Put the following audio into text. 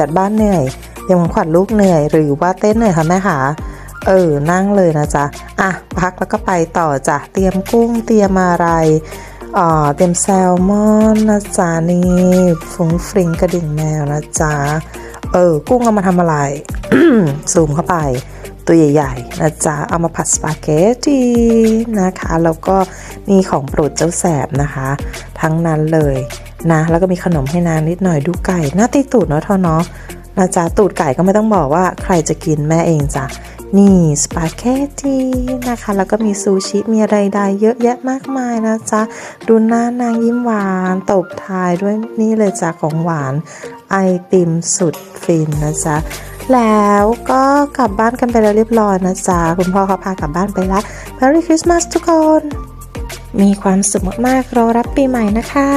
จัดบ้านเหนื่อยยมของขวัญลูกเหนื่อย หรือว่าเต้นเหนื่อยคะแม่คะเออ นั่งเลยนะจ๊ะ อะ พักแล้วก็ไปต่อจ้ะ เตรียมกุ้ง เตรียมอะไรอ่าเตรียมแซลมอนนะจ๊ะนี่ฟุ้งฟริงกระดิ่งแมวนะจ๊ะ เออ กุ้งเอามาทำอะไร ซูมเข้าไป ตัวใหญ่ๆนะจ๊ะ เอามาผัดสปาเกตตีนะคะ แล้วก็มีของโปรดเจ้าแสบนะคะ ทั้งนั้นเลย นะ แล้วก็มีขนมให้นางนิดหน่อยดูไก่หน้าตีตูดเนาะเท่าเนาะนะจ๊ะตูดไก่ก็ไม่ต้องบอกว่าใครจะกินแม่เองจ้ะนี่สปาเกตตีนะคะ แล้วก็มีซูชิมีอะไรใดเยอะแยะมากมายนะจ๊ะ ดูหน้านางยิ้มหวาน ตบท้ายด้วยนี่เลยจ้ะของหวาน ไอติมสุดฟินนะจ๊ะ แล้วก็กลับบ้านกันไปแล้วเรียบร้อยนะจ๊ะ คุณพ่อเขาพากลับบ้านไปแล้ว Merry Christmas ทุกคน มีความสุขมากๆรอรับปีใหม่นะคะ